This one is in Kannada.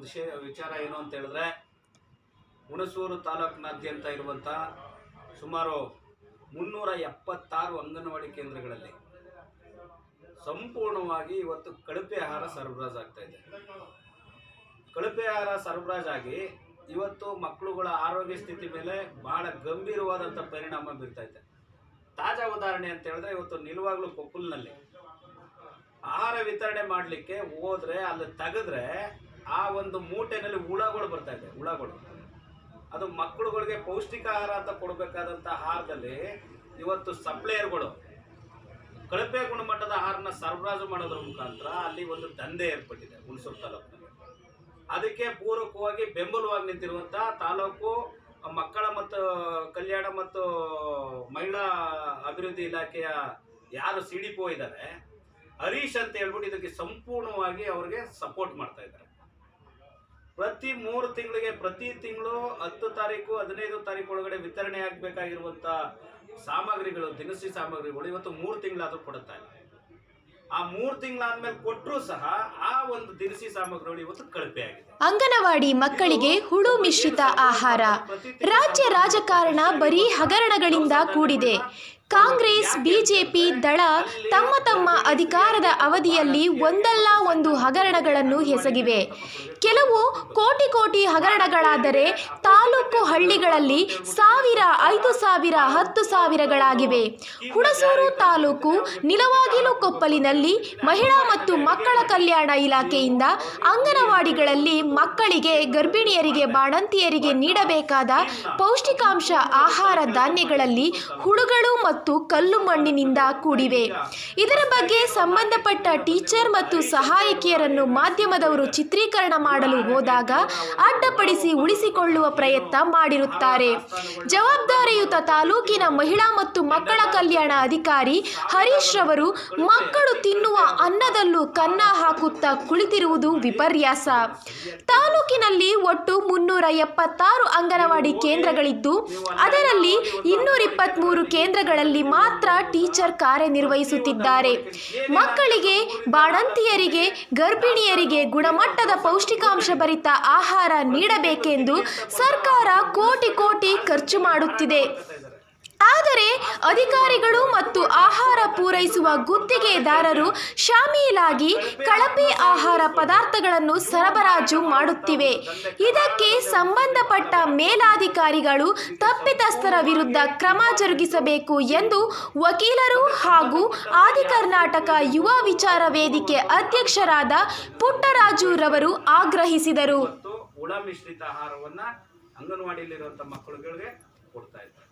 ವಿಷಯ, ವಿಚಾರ ಏನು ಅಂತ ಹೇಳಿದ್ರೆ, ಹುಣಸೂರು ತಾಲೂಕಿನಾದ್ಯಂತ ಇರುವಂಥ ಸುಮಾರು ಮುನ್ನೂರ ಎಪ್ಪತ್ತಾರು ಅಂಗನವಾಡಿ ಕೇಂದ್ರಗಳಲ್ಲಿ ಸಂಪೂರ್ಣವಾಗಿ ಇವತ್ತು ಕಳಪೆ ಆಹಾರ ಸರಬರಾಜಾಗ್ತಾ ಇದೆ. ಕಳಪೆ ಆಹಾರ ಸರಬರಾಜಾಗಿ ಇವತ್ತು ಮಕ್ಕಳುಗಳ ಆರೋಗ್ಯ ಸ್ಥಿತಿ ಮೇಲೆ ಬಹಳ ಗಂಭೀರವಾದಂಥ ಪರಿಣಾಮ ಬೀರ್ತಾ ಇದೆ. ತಾಜಾ ಉದಾಹರಣೆ ಅಂತ ಹೇಳಿದ್ರೆ, ಇವತ್ತು ನಿಲುವಾಗ್ಲು ಕೊಪ್ಪಲ್ನಲ್ಲಿ ಆಹಾರ ವಿತರಣೆ ಮಾಡಲಿಕ್ಕೆ ಹೋದ್ರೆ ಅಲ್ಲಿ ತೆಗೆದ್ರೆ ಆ ಒಂದು ಮೂಟೆನಲ್ಲಿ ಹುಳಗಳು ಬರ್ತಾ ಇದೆ, ಹುಳಗಳು. ಅದು ಮಕ್ಕಳುಗಳಿಗೆ ಪೌಷ್ಟಿಕ ಆಹಾರ ಅಂತ ಕೊಡಬೇಕಾದಂಥ ಆಹಾರದಲ್ಲಿ ಇವತ್ತು ಸಪ್ಲೈಯರ್ಗಳು, ಕಳಪೆ ಗುಣಮಟ್ಟದ ಆಹಾರನ ಸರಬರಾಜು ಮಾಡೋದ್ರ ಮುಖಾಂತರ ಅಲ್ಲಿ ಒಂದು ದಂಧೆ ಏರ್ಪಟ್ಟಿದೆ ಹುಣಸೂರು ತಾಲೂಕಿನಲ್ಲಿ. ಅದಕ್ಕೆ ಪೂರಕವಾಗಿ ಬೆಂಬಲವಾಗಿ ನಿಂತಿರುವಂಥ ತಾಲೂಕು, ಮಕ್ಕಳ ಮತ್ತು ಕಲ್ಯಾಣ ಮತ್ತು ಮಹಿಳಾ ಅಭಿವೃದ್ಧಿ ಇಲಾಖೆಯ ಯಾರು ಸಿ ಡಿ ಪಿ ಇದ್ದಾರೆ ಹರೀಶ್ ಅಂತ ಹೇಳ್ಬಿಟ್ಟು ಇದಕ್ಕೆ ಸಂಪೂರ್ಣವಾಗಿ ಅವ್ರಿಗೆ ಸಪೋರ್ಟ್ ಮಾಡ್ತಾ ಇದ್ದಾರೆ. ಪ್ರತಿ ಮೂರು ತಿಂಗಳಿಗೆ ಪ್ರತಿ ತಿಂಗಳು ಹತ್ತು ತಾರೀಕು ಹದಿನೈದು ತಾರೀಕು ಒಳಗಡೆ ವಿತರಣೆ ಆಗಬೇಕಾಗಿರುವಂಥ ಸಾಮಗ್ರಿಗಳು ದಿನಸಿ ಸಾಮಗ್ರಿಗಳು ಇವತ್ತು ಮೂರು ತಿಂಗಳಾದರೂ ಕೊಡುತ್ತಾ ಇಲ್ಲ. ಆ ಮೂರು ತಿಂಗಳಾದ್ಮೇಲೆ ಕೊಟ್ಟರೂ ಸಹ ಆ ಒಂದು ದಿನಸಿ ಸಾಮಗ್ರಿಗಳು ಇವತ್ತು ಕಳಪೆ ಆಗಿದೆ. ಅಂಗನವಾಡಿ ಮಕ್ಕಳಿಗೆ ಹುಳು ಮಿಶ್ರಿತ ಆಹಾರ. ರಾಜ್ಯ ರಾಜಕಾರಣ ಬರೀ ಹಗರಣಗಳಿಂದ ಕೂಡಿದೆ. ಕಾಂಗ್ರೆಸ್, ಬಿಜೆಪಿ ದಳ ತಮ್ಮ ತಮ್ಮ ಅಧಿಕಾರದ ಅವಧಿಯಲ್ಲಿ ಒಂದಲ್ಲ ಒಂದು ಹಗರಣಗಳನ್ನು ಎಸಗಿವೆ. ಕೆಲವು ಕೋಟಿ ಕೋಟಿ ಹಗರಣಗಳಾದರೆ ತಾಲೂಕು ಹಳ್ಳಿಗಳಲ್ಲಿ ಸಾವಿರ, ಐದು ಸಾವಿರ, ಹತ್ತು ಸಾವಿರಗಳಾಗಿವೆ. ಹುಣಸೂರು ತಾಲೂಕು ನಿಲವಾಗಿಲು ಕೊಪ್ಪಲಿನಲ್ಲಿ ಮಹಿಳಾ ಮತ್ತು ಮಕ್ಕಳ ಕಲ್ಯಾಣ ಇಲಾಖೆಯಿಂದ ಅಂಗನವಾಡಿಗಳಲ್ಲಿ ಮಕ್ಕಳಿಗೆ, ಗರ್ಭಿಣಿಯರಿಗೆ, ಬಾಣಂತಿಯರಿಗೆ ನೀಡಬೇಕಾದ ಪೌಷ್ಟಿಕಾಂಶ ಆಹಾರ ಧಾನ್ಯಗಳಲ್ಲಿ ಹುಳುಗಳು ಮತ್ತು ಕಲ್ಲು ಮಣ್ಣಿನಿಂದ ಕೂಡಿವೆ. ಇದರ ಬಗ್ಗೆ ಸಂಬಂಧಪಟ್ಟ ಟೀಚರ್ ಮತ್ತು ಸಹಾಯಕಿಯರನ್ನು ಮಾಧ್ಯಮದವರು ಚಿತ್ರೀಕರಣ ಮಾಡಲು ಹೋದಾಗ ಅಡ್ಡಪಡಿಸಿ ಉಳಿಸಿಕೊಳ್ಳುವ ಪ್ರಯತ್ನ ಮಾಡಿರುತ್ತಾರೆ. ಜವಾಬ್ದಾರಿಯುತ ತಾಲೂಕಿನ ಮಹಿಳಾ ಮತ್ತು ಮಕ್ಕಳ ಕಲ್ಯಾಣ ಅಧಿಕಾರಿ ಹರೀಶ್ ರವರು, ಮಕ್ಕಳು ತಿನ್ನುವ ಅನ್ನದಲ್ಲೂ ಕನ್ನ ಹಾಕುತ್ತಾ ಕುಳಿತಿರುವುದು ವಿಪರ್ಯಾಸ. ತಾಲೂಕಿನಲ್ಲಿ ಒಟ್ಟು ಮುನ್ನೂರ ಎಪ್ಪತ್ತಾರು ಅಂಗನವಾಡಿ ಕೇಂದ್ರಗಳಿದ್ದು ಅದರಲ್ಲಿ ಇನ್ನೂರ ಇಪ್ಪತ್ತ್ಮೂರು ಕೇಂದ್ರಗಳಲ್ಲಿ ಮಾತ್ರ ಟೀಚರ್ ಕಾರ್ಯನಿರ್ವಹಿಸುತ್ತಿದ್ದಾರೆ. ಮಕ್ಕಳಿಗೆ ಬಾಣಂತಿಯರಿಗೆ ಗರ್ಭಿಣಿಯರಿಗೆ ಗುಣಮಟ್ಟದ ಪೌಷ್ಟಿಕಾಂಶ ಭರಿತ ಆಹಾರ ನೀಡಬೇಕೆಂದು ಸರ್ಕಾರ ಕೋಟಿ ಕೋಟಿ ಖರ್ಚು ಮಾಡುತ್ತಿದೆ. ಆದರೆ ಅಧಿಕಾರಿಗಳು ಮತ್ತು ಆಹಾರ ಪೂರೈಸುವ ಗುತ್ತಿಗೆದಾರರು ಶಾಮೀಲಾಗಿ ಕಳಪೆ ಆಹಾರ ಪದಾರ್ಥಗಳನ್ನು ಸರಬರಾಜು ಮಾಡುತ್ತಿವೆ. ಇದಕ್ಕೆ ಸಂಬಂಧಪಟ್ಟ ಮೇಲಾಧಿಕಾರಿಗಳು ತಪ್ಪಿತಸ್ಥರ ವಿರುದ್ಧ ಕ್ರಮ ಜರುಗಿಸಬೇಕು ಎಂದು ವಕೀಲರು ಹಾಗೂ ಆದಿ ಕರ್ನಾಟಕ ಯುವ ವಿಚಾರ ವೇದಿಕೆ ಅಧ್ಯಕ್ಷರಾದ ಪುಟ್ಟರಾಜು ರವರು ಆಗ್ರಹಿಸಿದರು. ಅಂಗನವಾಡಿಯಲ್ಲಿರುವಂತಹ ಮಕ್ಕಳುಗಳಿಗೆ ಕೊಡ್ತಾ ಇದ್ದಾರೆ.